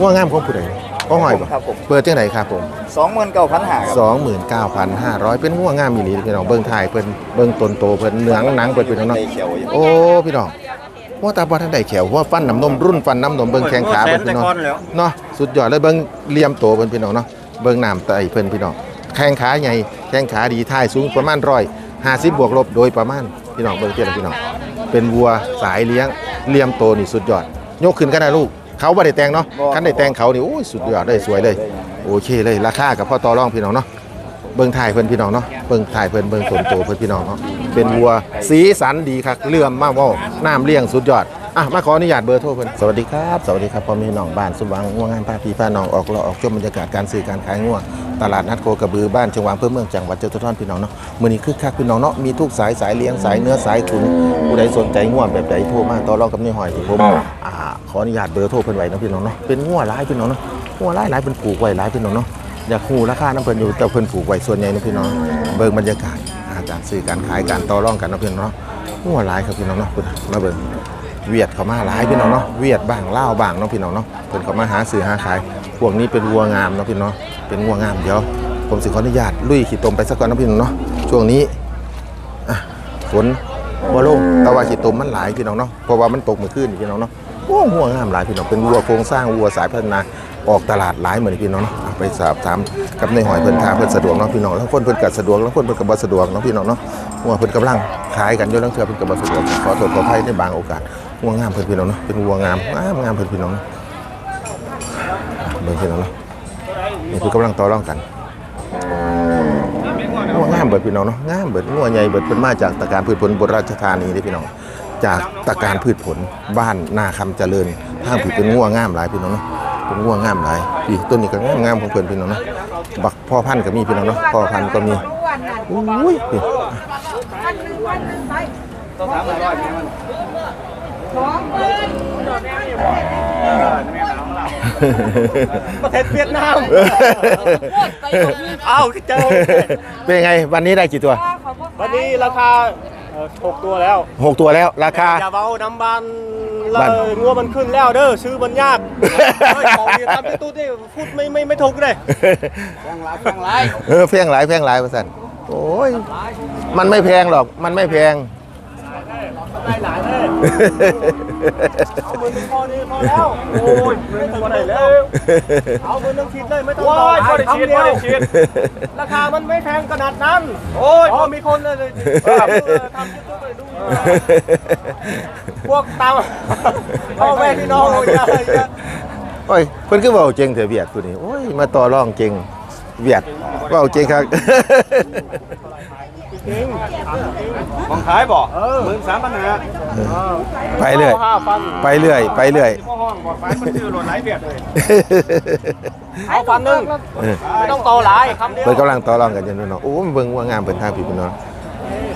ว่างามของผู้ใดก็หอยบ่ครับผม เปิดจังไหนครับผมสองหมื่นเก้าพันหาครับ29,500 เป็นง่วงามอีหลีพี่น้องเบิ่งถ่ายเพิ่นเบิ่งต้นโตเพิ่นเนื้อหนังเพิ่นเป็นเนาะในเขียวอยู่โอ้พี่น้องว่าตาบ่ทันได้แขวว่าฟันน้ำนมรุ่นฟันน้ำนมเบิ่งแข้งขาเพิ่นพี่น้องเนาะสุดยอดเลยเบิ่งเหลี่ยมโตเพิ่นพี่น้องเนาะเบิ่งน้ำไตเพิ่นพี่น้องแข้งขาใหญ่แข้งขาดีท้ายสูงประมาณ150บวกลบโดยประมาณพี่น้องเบิ่งเทียบพี่น้องเป็นวัวสายเลี้ยงเหลี่ยมโตนี่สุดยอด ยกขึ้นก็ได้ลูก เขาบ่ได้แต่งเนาะคันได้แต่งเขานี่โอ้ยสุดยอดเลยสวยเลย โอเคเลยราคากับพ่อต่อรองพี่น้องเนาะเบิ่งถ่ายเพิ่นพี่น้องเนาะเบิ่งถ่ายเพิ่นเบิ่งต้นโตเพิ่นพี่น้องเนาะเป็นวัวสีสันดีครับเลื่อมมากว่าน้ำเลี้ยงสุดยอดอะมาขออนุญาตเบอร์โทรเพิ่นสวัสดีครับสวัสดีครับพ่อแม่น้องบ้านสมหวังง่วงงานพาพี่พาน้องออกเลาะออกชมบรรยากาศการซื้อการขายง่วงตลาดนัดโคกระบือบ้านเชียงหวางเพื่อเมืองจังหวัดเจ้าท่อนพี่น้องเนาะมื้อนี้คึกคักพี่น้องเนาะมีทุกสายสายเลี้ยงสายเนื้อสายถุนผู้ใดสนใจง่วงแบบใดโทรมาต่อรองกับนี่หอยที่ผมอ่าข ออนุญาตเบอร์โทรเพิ่นไว้นะพี่น้องเนาะเป็นง่วงหลายพี่น้องเนาะง่วงหลายหลายเพิ่นปลูกไว้หลายพี่น้องเนาะอยากฮู้ราคาน้ำเพิ่นอยู่แต่เพิ่นปลูกไว้ส่วนใหญ่นะพี่น้องเบิ่งบรรยากาศอาการซื้อการขายการต่อรองกันนะพี่น้องเนาะหัวหลายครับพี่น้องเนาะพิ่นมาเบิ่งเวียดเขามาหลายพี่น้องเนาะเวียดบ้างเล่าบ้างเนาะพี่น้องเนาะเพิ่นเขามาหาซื้อหาขายพวกนี้เป็นวัวงามเนาะพี่น้องเป็นวัวงามเดี๋ยวผมสิขออนุญาตลุยขี้ตมไปสักก่อนนะพี่น้องเนาะช่วงนี้ฝนบ่ลงแต่ว่าขี้ตมมันหลายพี่น้องเนาะเพราะว่ามันตกเมื่อคืนพี่น้องเนาะ โอ้หัวงามหลายพี่น้องเป็นวัวโครงสร้างวัวสายพัฒนาออกตลาดหลายเหมือนพี่น้องไปสอบถามกับในหอยเพิ่นทาเพิ่นสะดวกเนาะพี่น้องแล้วคนเพิ่นก็สะดวกแล้วคนเพิ่นก็บ่สะดวกเนาะพี่น้องเนาะวัวเพิ่นกำลังขายกันอยู่ลังเทื่อเพิ่นก็บ่สะดวกขอโทษขออภัยในบางโอกาสวัวงามเพิ่นพี่น้องเนาะเป็นวัวงามงามงามเพิ่นพี่น้องเนาะอะเบิ่งพี่น้องเนาะนี่เพิ่นกำลังต่อรองกันงัวงามเบิดพี่น้องเนาะงามเบิดงัวใหญ่เบิดเป็นมาจากตะการพืชผลบนราชธานีเด้พี่น้อง จากตะการพืชผลบ้านนาคำเจริญทางผีเป็นงัวงามหลายพี่น้องเนาะเป็นงัวงามหลายอีกต้นนี้ก็งามงามของเพิ่นพี่น้องเนาะบักพ่อพันธุ์ก็มีพี่น้องเนาะพ่อพันธุ์ก็มีอุ้ยพี่ประเทศเวียดนามอ้าวเจอเป็นไงวันนี้ได้กี่ตัว วันนี้ราคาเอ่อ หกตัวแล้วหกตัวแล้วราคา อย่าเบาน้ำบานเลบ้าน ยงัวมันขึ้นแล้วเด้อซื้อมันยากเฮ้ยของเนี่ยทำที่ตู้นี่พูดไม่ไม่ไม่ถูกเลยแพงหลายแพงหลายเออแพงหลายแพงหลายประสันโอ้ยมันไม่แพงหรอกมันไม่แพง ได้หลายเลยเอามือหนึ่งพอนี่พอแล้ว โอ้ยไม่ถึงไหนแล้ว เอามือหนึ่งคิดเลยไม่ต้องต่อหลายคำเดียวราคามันไม่แพงขนาดนั้น โอ้ยอ๋อมีคนเลยเลยทำยูทูบไปดูพวกตามพ่อแม่พี่น้องอย่าอย่าโอ้ยเพิ่นคือเว้าเก่งเถอะเวียดตัวนี้ โอ้ย มาต่อรองเก่งเวียดเว้าเก่งครับ ของขายบ่หมื่นสามพันห้าไปเรื่อยห้าพันไปเรื่อย ไปเรื่อยพ่อห้องบ่ไฟมันชื่อรถไหลเบียดเลยเอาพันหนึ่งเออไม่ต้องโตหลายคำเดียวเพิ่นกำลังต่อรองกันอยู่นู่นเนาะโอ้มันเบิ่งว่างามเพิ่นทางพี่พี่น้อง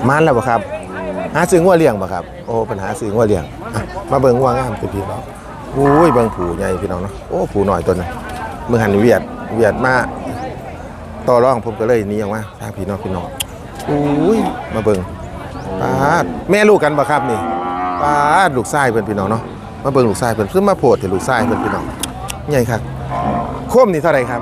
มานแล้วบ่ครับ หาซื้องัวเลี้ยงบ่ครับ โอ้เพิ่นหาซื้องัวเลี้ยงอะมาเบิ่งว่างามพี่พี่น้องโอ้ยเบิ่งผูใหญ่พี่น้องเนาะ โอ้ผูน้อยตัวนึงมื้อหันเวียด เวียดมาต่อรองผมก็เลยหนีออกมาทางพี่น้องพี่น้องโอุ้ยมาเบิ่งปาดแม่ลูกกันบ่ครับนี่ปาดลูกชายเพิ่อนพี่น้องเนาะมาเบิ่งลูกชายเพิ่อนซึ่งมาโพดแต่ลูกชายเพิ่อนพี่น้องใหญ่ครับโคมนี่เท่าไหร่ครับ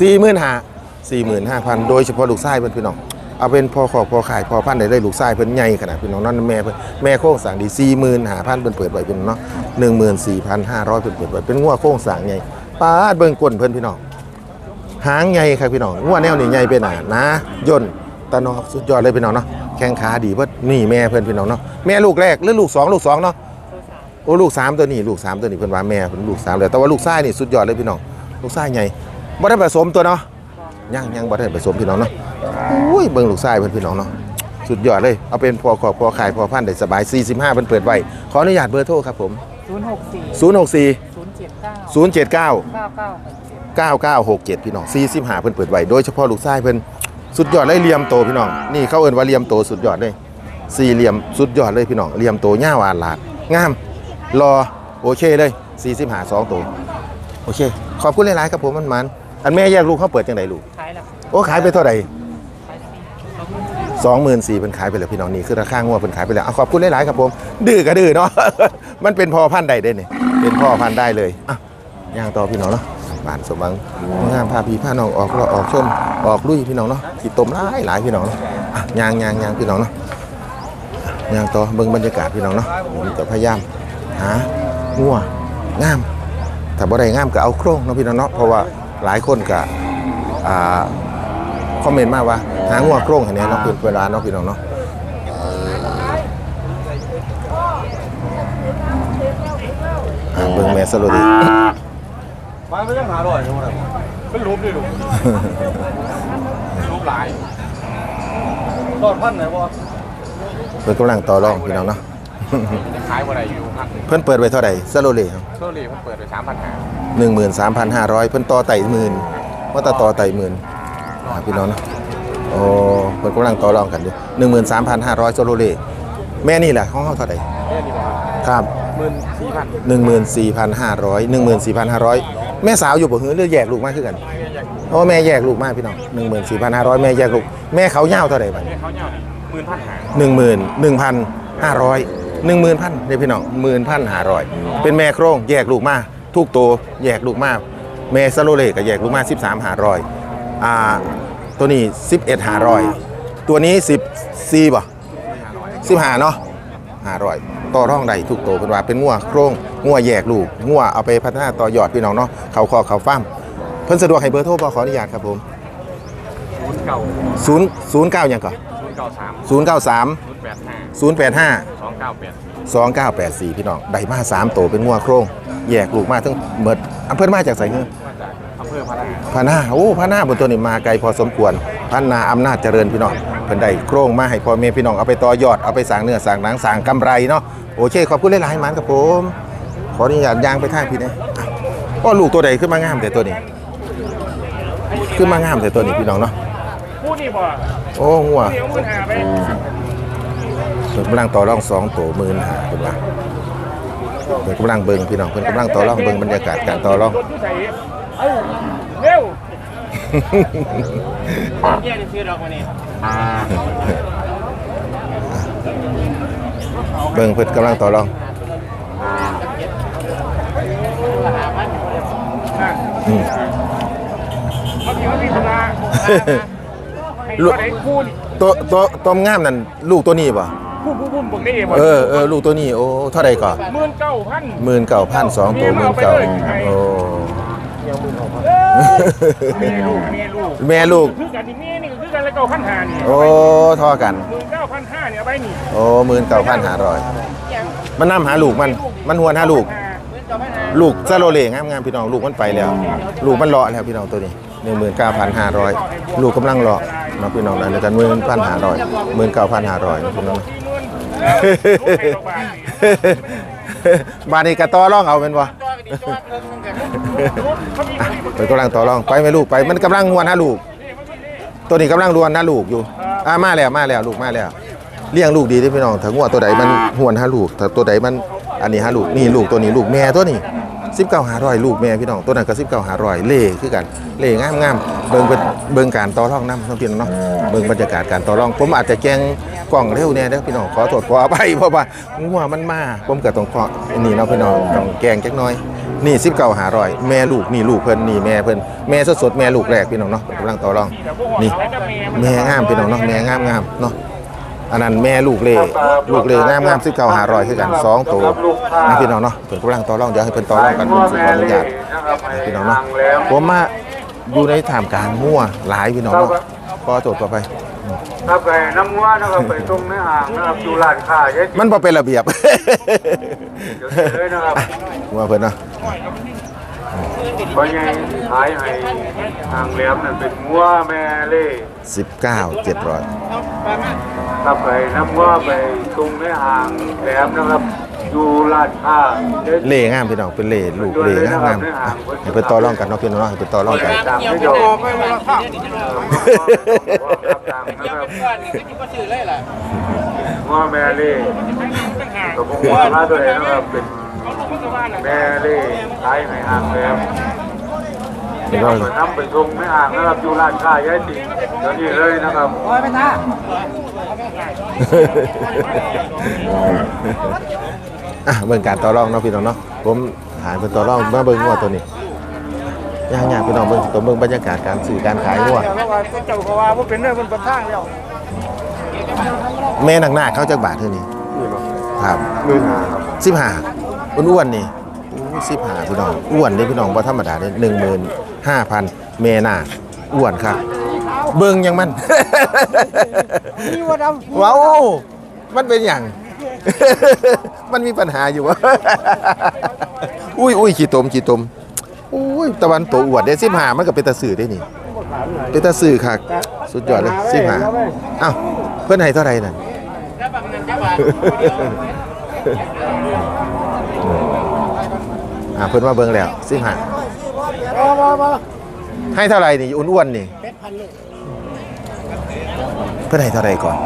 45,000 45,000โดยเฉพาะลูกชายเพิ่อนพี่น้องเอาเป็นพอขอพอขายพอพันธุ์ได้ลูกชายเพิ่นใหญ่ขนาดพี่น้องนั่นแม่เพิ่นแม่โค้งสั่งดี45,000เพิ่นเปิดไว้พี่น้องเนาะ14,500เพิ่นเปิดไว้เป็นงัวโค้งสั่งใหญ่ปาดเบิ่งก้นเพิ่นพี่น้องหางใหญ่ครับพี่น้องงัวแนวนี้ใหญ่ไปหนานะย่น ตะนอกสุดยอดเลยพี่น้องเนาะแข้งขาดีเบิดนี่แม่เพื่อนพี่น้องเนาะแม่ลูกแรกหรือลูกสองลูกสองเนาะโอ้ลูกสามตัวนี้ลูกสามตัวนี้เพิ่นว่าแม่เพิ่นลูกสามเลยแต่ว่าลูกชายนี่สุดยอดเลยพี่น้องลูกชายใหญ่บ่ได้ผสมตัวเนาะยังยังบ่ได้ผสมพี่น้องเนาะอุ้ยเบิ่งลูกชายเพิ่นพี่น้องเนาะสุดยอดเลยเอาเป็นพอขอบพอขายพอพันธุ์ได้สบาย 45เพิ่นเปิดไว้ขออนุญาตเบอร์โทรครับผมศูนย์หกสี่064ศูนย์เจ็ดเก้า079เก้าเก้าหกเจ็ด9967 พี่น้อง45เพิ่นเปิดไว้โดยเฉพาะลูกชายเพิ่น สุดยอดเลยเหลี่ยมโตพี่น้องนี่เขาเอิ้นว่าเหลี่ยมโตสุดยอดเลยสี่เหลี่ยมสุดยอดเลยพี่น้องเหลี่ยมโตย่าวานลาดงามรอโอเคเลย45 2โตโอเค ขอบคุณหลายๆครับผมมันมันอันแม่แยกลูกเขาเปิดจังไดลูกขายแล้วโอ้ขายไปเท่าไหร่ขายสองหมื่น24,000เป็นขายไปแล้วพี่น้องนี่คือราคางวดเป็นขายไปแล้วเอาขอบคุณหลายๆครับผม ดื้อก็ดื้อเนาะมันเป็นพ่อพันธุ์ใดได้เนี่ยเป็นพ่อพันธุ์ได้เลยอะย่างต่อพี่น้องเนาะ บ้านสมบังงามพาพี่พาน้องออกเราออกชมออกลุยพี่น้องเนาะขี่ตมหลายหลายพี่น้องเนาะย่างย่างย่างพี่น้องเนาะย่างต่อเบิ่งบรรยากาศพี่น้องเนาะผมจะพยายามหางัวงามถ้าบ่ได้งามก็เอาโครงเนาะพี่น้องเนาะเพราะว่าหลายคนก็อ่าคอมเมนต์มาว่าหางัวโครงให้แหน่เนาะเพิ่นเวลาเนาะพี่น้องเนาะเบิ่งแม่สโลดี มาไม่ต้องหาร่อยใช่ไหมเป็นรูปดิลูกรูปหลายรอดพันไหนวะเพิ่นกำลังต่อรองพี่น้องเนาะจะขายบ่ได้อยู่ครับเพิ่นเปิดไว้เท่าใดสโลเลครับโซลีผมเปิดไป3,500 13,500เพิ่นต่อไต่หมื่นว่าต่อต่อไต่หมื่นอ่าพี่น้องเนาะโอ้เพิ่นกำลังต่อรองกันอยู่13,500สโลเลแม่นี่แหละของเฮาเท่าใดเนี่ยนี่บ่ครับครับ14,000 14,500 14,500 แม่สาวอยู่บ่ฮือหรือแยกลูกมาคือกันโอ้แม่แยกลูกมาพี่น้อง14,500แม่แยกลูก แม่เขายาวเท่าใดบัดเนี่ยเขาเนี่ย15,000หนึ่งหมื่นหนึ่งพันห้าร้อยหนึ่งหมื่นพันเด้พี่น้องหมื่นพันห้าร้อยเป็นแม่โครงแยกลูกมาทุกตัวแยกลูกมาแม่ซาโลเลก็แยกลูกมาสิบสามห้าร้อยอ่าตัวนี้สิบเอ็ดห้าร้อยตัวนี้สิบสี่ป่ะสิบห้าเนาะ ห้าร้อยต่อร่องใดทุกตัวเป็นว่าเป็นงัวโครงงัวแยกลูกงัวเอาไปพัฒนาต่อยอดพี่น้องเนาะเขาคอเขาฟ้ามเพิ่นสะดวกให้เบอร์โทรบ่ขออนุญาตครับผม09ศูนย์ศูนย์เก้ายังก่อน093ศูนย์เก้าสาม085ศูนย์แปดห้า298 2984พี่น้องได้มา3โตวเป็นงัวโครงแยกลูกมาทั้งเบิดอำเภอมาจากไสเงินมาจากอำเภอพะนาพานาโอ้พานาบนตัวนี้มาไกลพอสมควรพันนาอำนาจเจริญพี่น้องเพิ่นได้โครงมาให้พ่อแม่พี่น้องเอาไปต่อยอดเอาไปสร้างเนื้อสร้างหนังสร้างกำไรเนาะโอเคขอบคุณหลายๆหมันครับผม ขออนุญาตยางไปทางพี่นะก็ลูกตัวใดขึ้นมางามแต่ตัวนี้ ขึ้นมางามแต่ตัวนี้พี่น้องเนาะพูดนี่บ่โอ้งัวเดี๋ยวมึงหาไปเพิ่นกำลังต่อรองสองโตหมื่นหาเพิ่นว่าเพิ่นกำลังเบิ่งพี่น้องเพิ่นกำลังต่อรองเบิ่งบรรยากาศการต่อรอง เอ้า เร็วแย่ที่ซื้อดอกมานี่เบิ่งเพิ่นกำลังต่อรองอืมเขามีเขามีธุระให้ลูกตัวไหนพูดตัวตัวตัวงามนั่นลูกตัวนี้ป่ะพูดพูดพูดบอกได้เองว่าเออเออลูกตัวนี้โอ้เท่าใดก่อนหมื่นเก้าพันหมื่นเก้าพันสองตัวหมื่นเก้าโอ้ มีลูกมีลูกแม่ลูก คือกันนี่นี่นี่ก็คือกันแล้วเก้าพันห้านี่โอ้เท่อกันหมื่นเก้าพันห้าเนี่ยเอาไปนี่โอ้หมื่นเก้าพันห้าร้อยมันนำหาลูกมันมันหวนหาลูก ลูกซาโลเลงามงามพี่น้องลูกมันไปแล้ว ลูกมันเลาะแล้วพี่น้องตัวนี้หนึ่งหมื่นเก้าพันห้าร้อยลูกกำลังเลาะเนาะพี่น้องนั่นเดียวกันหมื่นพันห้าร้อยหมื่นเก้าพันห้าร้อยนะพี่น้องสี่หมื่นแล้วลูกให้ดอกบานนี่บาทนี้กระต่อร่องเอาเป็นวะ เขามีเขามีเป็นกำลังต่อรองไปไหมลูกไปมันกำลังรวนหาลูก ตัวนี้กำลังรวนหาลูกอยู่อ่ามาแล้วมาแล้วลูกมาแล้วเลี้ยงลูกดีที่พี่น้องถ้างัวตัวใดมันหวนหาลูกถ้าตัวใดมันอันนี้หาลูกนี่ลูกตัวนี้ลูกแม่ตัวนี้สิบเก้าหาร้อยลูกแม่พี่น้องตัวนั้นก็สิบเก้าหาร้อยเล่คือกันเล่งามงามเบิ่งเบิ่งการต่อรองน้ำน้องพี่นเนาะเบิ่งบรรยากาศการต่อรองผมอาจจะแกล้ง กล่องเร็วเนี่ยเด้อพี่น้องขอโทษขออภัยเพราะว่างัวมันมาผมก็ต้องขออันนี้เนาะพี่น้องต้องแกล้งจักหน่อย นี่สิบเก้าหาร้อยแม่ลูกนี่ลูกเพิ่นนี่แม่เพิ่นแม่สดสดๆแม่ลูกแรกพี่น้องเนาะกำลังต่อรองนี่แม่งามพี่น้องเนาะแม่งามงามเนาะอันนั้นแม่ลูกเล่ลูกเล่งามงามสิบเก้าหาร้อยคือกันสองตัวนะพี่น้องเนาะเพิ่นกำลังต่อรองเดี๋ยวให้เพิ่นต่อรองกันผมสิขออนุญาตพี่น้องเนาะผมมาอยู่ในท่ามกลางมั่วหลายพี่น้องเนาะขอโทษต่อไป รับไปน้ำงัวนะครับไปตรงในอ่างนะครับอยู่ร้านค้าเยอะมันบ่เป็นระเบียบ เดี๋ยวเลยนะครับว่าเพิ่นเนาะเพราะยังขายให้อ่างแหลมนั่นเป็นงัวแม่เล่สิบเก้าเจ็ดร้อยครับไปน้ำงัวไปตรงในอ่างแหลมนะครับ อยู่ร้านค้าเยอะเล่งามพี่น้องเป็นเล่ลูกเล่งามงามอะให้เพิ่นต่อรองกันเนาะพี่น้องเนาะให้เพิ่นต่อรองกันตามไม่ยอมไม่มาข้าวตามนะครับงัวแม่เล่กับพวกงัวมาด้วยนะครับเป็นแม่เล่ขายให้อ่างแหลมเดี๋ยวก็ไปน้ำไปตรงในอ่างนะครับอยู่ร้านค้าเยอะจริงเดี๋ยวนี้เลยนะครับอ่ะเบิ่งการต่อรองเนาะพี่น้องเนาะผมหาเป็นต่อรองมาเบิ่งว่าตัวนี้ย่างยากพี่น้องเบิ่งตัวเบิ่งบรรยากาศการสื่อการขายวัวเพราะว่าเจ้าเขาว่าบ่เป็นเรื่องมันเป็นทางแล้วแม่หนักๆเขาจักบาทเท่านี้นี่บ่ครับหมื่นห้าครับสิบห้าอ้วนๆนี่สิบห้าพี่น้องอ้วนนี่พี่น้องบ่ธรรมดาเลยหนึ่งหมื่นห้าพันเมนาอ้วนครับ เบิ่งยังมันนี่ว่าดำว้าวมันเป็นอย่าง มันมีปัญหาอยู่วะ อุ้ยอุ้ยขี้ตมขี้ตมอุ้ยตะวันโตอวดได้สิบห้ามันก็เป็นตาสื่อได้นี่ เป็นตาสื่อค่ะ สุดยอดเลยสิบห้าอ้าวเพื่อนให้เท่าไหร่นั่นอ่าเพิ่นมาเบิ่งแล้วสิบห้าให้เท่าไหร่นี่อ้วนๆนี่เพันเลยเพิ่นให้เท่าไหร่ก่อน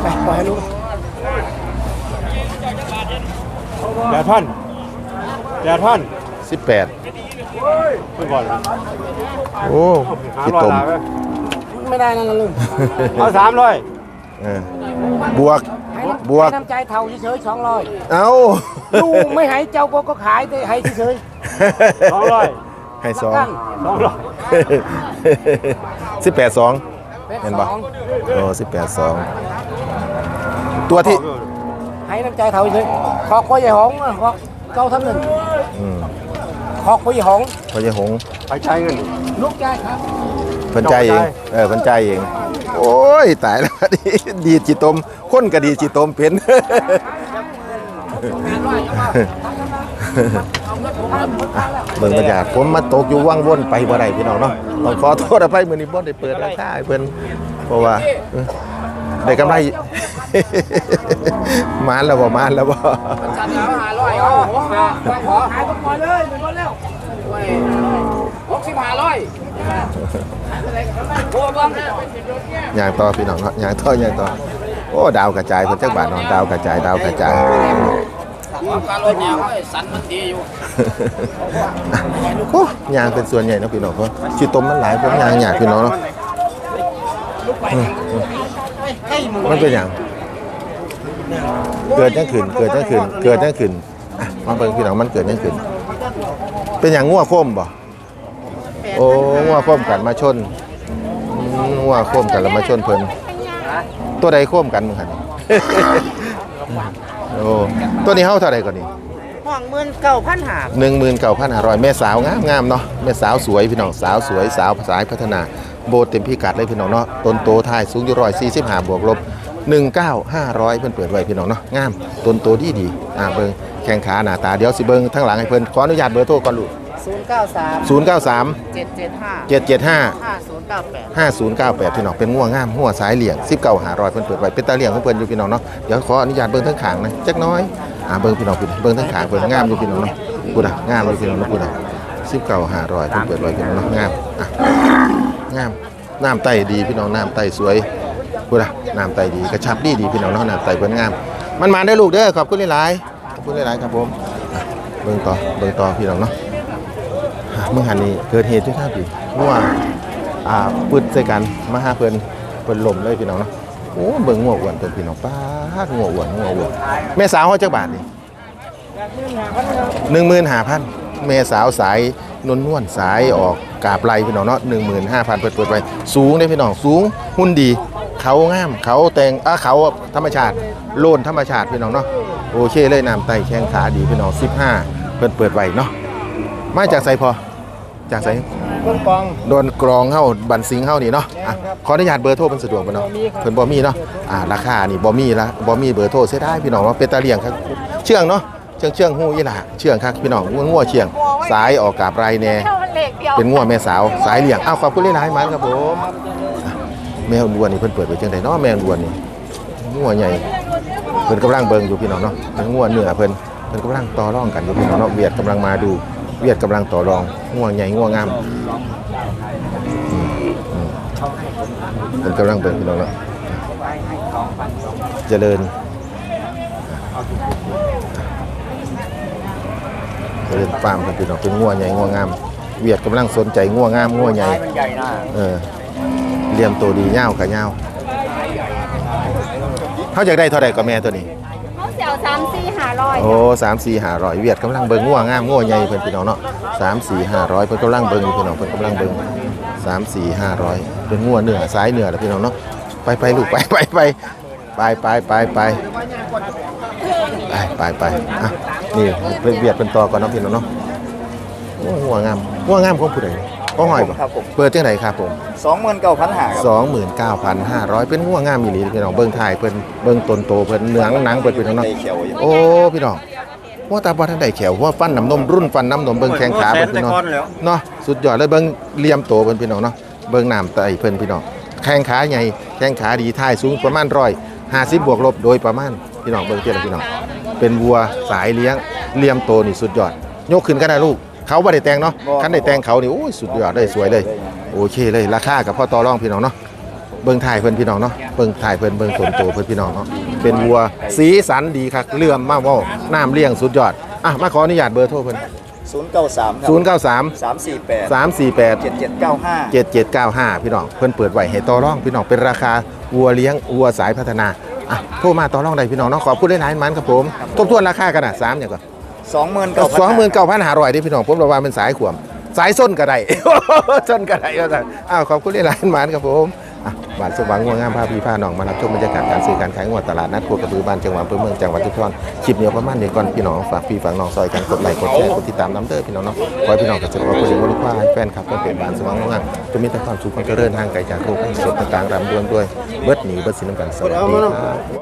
ไปปล่อยให้ลูกแปดพันแปดพันสิบแปดไปก่อนโอ้ขี้ตมไม่ได้นั่นลุงเอาสามร้อยเออบวกบวก ให้น้ำใจเท่าเฉยๆสองร้อยเอ้าลูกไม่ให้เจ้าก็ก็ขายได้ให้เฉยๆสองร้อยให้สองสองร้อยสิบแปดสองเป็ดเห็นสปะองโอ้สิบแปดสอง ตัวที่ให้น้ำใจเท่าเฉยขอกไว้ใหญ่หงส์ขอกเก้าทั้งหนึ่งอืมขอกไว้ใหญ่หงส์พอจะหงไปใช้เงินลูกใจครับเพิ่นใจายเองเออเพิ่นใจายเองโอ้ยตายแล้วดีดีจิตมคนก็ดีจิตมเป็นเบิ่งบรรยากาศผมมาตกอยู่ว่างวนไปบ่ได้พี่น้องเนาะต้องขอโทษอภัยมื้อนี้บ่ได้เปิดราคาให้เพิ่นเพราะว่าเออ ได้กำไร มานแล้วบ่มานแล้วบ่จัดแล้วหาร้อยเอาขอขอขายก็ปล่อยเลยหนึ่งคนแล้วหกสิบห้าร้อยโอ้บ้างย่างต่อพี่น้องเนาะย่างต่อย่างต่อโอ้ดาวกระจายเพิ่นจักบาทเนาะดาวกระจายดาวกระจายการรถแนวสันมันดีอยู่โอ้ยางเป็นส่วนใหญ่เนาะพี่น้องเพราะชีต้มมันหลายผมยางอยากพี่น้องเนาะอื มอืมมันเป็นอย่างเกิดยังขึ้น เกิดยังขึ้น เกิดยังขึ้นอะมาเบิ่งพี่น้องมันเกิดยังขึ้น เป็นอย่างงัวโค้มบ่โอ้งัวโค้มกันมาชนอืมงัวโค้มกันแล้วมาชนเพิ่นตัวใดโค้มกันมึงหันโอ้ตัวนี้เฮาเท่าใดก่อนนี่ห้องหมื่นเก้าพันหาหนึ่งหมื่นเก้าพันห้าร้อยแม่สาวงามงามเนาะแม่สาวสวยพี่น้องสาวสวยสาวสายพัฒนา โบเต็มพิกัดเลยพี่น้องเนาะต้นโตทายสูงอยู่ร้อยสี่สิบห้าบวกลบหนึ่งเก้าห้าร้อยเพิ่นเปิดไว้พี่น้องเนาะงามต้นโตดีดีอ่าเบิ่งแข้งขาหน้าตาเดี๋ยวสิเบิ่งทั้งหลังให้เพิ่นขออนุญาตเบอร์โทรก่อนลูกศูนย์เก้าสามศูนย์เก้าสามเจ็ดเจ็ดห้าเจ็ดเจ็ดห้าห้าศูนย์เก้าแปดห้าศูนย์เก้าแปดพี่น้องเป็นงัวงามงัวสายเหลี่ยงสิบเก้าหารอยเพิ่นเปิดไว้เป็นตาเหลี่ยงของเพิ่นอยู่พี่น้องเนาะเดี๋ยวขออนุญาตเบิ่งทั้งขางนะจักหน้อยอ่าเบิ่งพี่น้องพี่เบิ่งทั้งขางเพิ่นงามอยู่พี่น้องเนาะกูน่ะงามอยู่พี่น้องเนาะกูน่ะ สิบเก้าหารอยเพิ่นเปิดไว้พี่น้องเนาะงามอะงามน้ำไตดีพี่น้องน้ำไตสวยกูน่ะน้ำไตดีกระชับดีดีพี่น้องเนาะน้ำไตเพิ่นงาม มันมาได้ลูกเด้อขอบคุณหลายๆขอบคุณหลายๆครับผมอะเบิ่งต่อเบิ่งต่อพี่น้องเนาะอะเมื่อหันนี้เกิดเหตุที่ท่าปีมั่วอ่าปึดใส่กันมาหาเพิ่นเพิ่นล่มเลยพี่น้องเนาะโอ้เบิ่งงัวอ้วนเพิ่นพี่น้องป้าดงัวอ้วนงัวอ้วนแม่สาวเฮาจักบาทนี่15,000 แม่สาวสายนวลนวลๆสายออกกาบไหลพี่น้องเนาะ15,000เพิ่นเปิดไว้สูงเด้พี่น้องสูงหุ่นดี เขางามเขาแต่งอะเขาธรรมชาติโลนธรรมชาติพี่น้องเนาะโอเคเลยน้ำไตแข้งขาดีพี่น้อง15เพิ่นเปิดไว้เนาะมาจากไสพอจากไสต้นกองโดนกรองเฮาบันซิงเฮานี่เนาะอะขออนุญาตเบอร์โทรเพิ่นสะดวกบ่เนาะเพิ่นบ่มีเนาะอ่าราคานี่บ่มีละบ่มีเบอร์โทรเสียดายพี่น้องเนาะเป็นตาเลี้ยงครับเชื่องเนาะ เชื่องเชื่องฮู้อีหล่ะเชื่องครับพี่น้องงัวงัวเชื่องสายออกกาบไรแน่เป็นงัวแม่สาวสายเลี้ยงอ้าวขอบคุณหลายๆมันครับผมอะแมวล้วนนี่เพิ่นเปิดไว้จังไดเนาะแมวล้วนนี่งัวใหญ่เพิ่นกำลังเบิ่งอยู่พี่น้องเนาะเป็นงัวเนื้อเพิ่นเพิ่นกำลังต่อรองกันอยู่พี่น้องเนาะเวียดกำลังมาดูเวียดกำลังต่อรองงัวใหญ่งัวงามเป็นกำลังเป็นพี่น้องแล้วเจริญ เจริญฟาร์มครับพี่น้องเป็นงัวใหญ่งัวงาม เวียดกำลังสนใจงัวงามงัวใหญ่ มันใหญ่นะเออเลียมตัวดีเง่าวกับเง่าวเขาอยากได้เท่าไหร่กับแม่ตัวนี้ เขาเสียวสามสี่ห้าร้อยโอ้สามสี่ห้าร้อยเวียดกำลังเบิ่งงัวงามงัวใหญ่เพิ่นพี่น้องเนาะสามสี่ห้าร้อยเพิ่นกำลังเบิ่งอยู่พี่น้องเพิ่นกำลังเบิ่งสามสี่ห้าร้อยเป็นงัวเนื้อสายเนื้อแหละพี่น้องเนาะไปไปลูกไปไปไปไปไปไปไป ไปไปไปอะนี่เพิ่นเวียดเป็นต่อก่อนเนาะพี่น้องเนาะโอ้งัวงามงัวงามของผู้ใดของหอยบ่ครับผม เปิดจังไดครับผมสองหมื่นเก้าพันห้าครับ 29,500เป็นงัวงามอีหลีพี่น้องเบิ่งถ่ายเพิ่นเบิ่งต้นโตเพิ่นเนื้อหนังเพิ่นพี่น้องเนาะเขียวอยู่ โอ้พี่น้องว่าตาบ่ทันได้แขวว่าฟันน้ำนมรุ่นฟันน้ำนมเบิ่งแข้งขาเพิ่นพี่น้องเนาะสุดยอดเลยเบิ่งเหลี่ยมโตเพิ่นพี่น้องเนาะเบิ่งน้ำไตเพิ่นพี่น้องแข้งขาใหญ่แข้งขาดีท้ายสูงประมาณ150บวกลบโดยประมาณ พี่น้องเบิ่งเท่าไหร่พี่น้องเป็นวัวสายเลี้ยงเหลี่ยมโตนี่สุดยอด ยกขึ้นก็ได้ลูก เขาบ่ได้แต่งเนาะคันได้แต่งเขานี่โอ้ยสุดยอดเลยสวยเลยโอเคเลยราคากับพ่อต่อรองพี่น้องเนาะเบิ่งถ่ายเพิ่นพี่น้องเนาะเบิ่งถ่ายเพิ่นเบิ่งต้นโตเพิ่นพี่น้องเนาะเป็นวัวสีสันดีคักเลื่อมมากเว้าน้ำเลี้ยงสุดยอดอะมาขออนุญาตเบอร์โทรเพิ่นศูนย์เก้าสามครับ093สามสี่แปด348เจ็ดเจ็ดเก้าห้า7795 พี่น้องเพิ่นเปิดไว้ให้ต่อรองพี่น้องเป็นราคาวัวเลี้ยงวัวสายพัฒนา อะโทรมาต่อรองได้พี่น้องเนาะขอบคุณหลายๆมันครับผมทบทวนราคากันน่ะ3อย่างก่อนสองหมื่นเก้าพันสองหมื่นเก้าพันห้าร้อยที่พี่น้องผมระว่าเป็นสายขวม สายส้นกระไดส้นกระไดว่าซั่นอ้าวขอบคุณที่ร้านหมานครับผมอะ บ้านสว่างงัวงามพาพี่พาน้องมารับชมบรรยากาศการซื้อการขายงวดตลาดนัดขวดกระบือบ้านจังหวัดอำเภอเมืองจังหวัดชุมพรคลิปนี้เอาประมาณนี้ก่อนพี่น้องฝากพี่ฝากน้องซอยกันกดไลค์กดแชร์กดติดตามน้ำเด้อพี่น้องเนาะขอให้พี่น้องกับเจ้าของคนเลี้ยงวัวลูกควายแฟนคลับแฟนเพจบ้านสว่างงัวงามจะมีแต่ความสุขความเจริญทางไกลจากโรคภัยเจ็บต่างๆรำรวยด้วยเบิดหนีเบิดสินน้ำกันสวัสดีครับ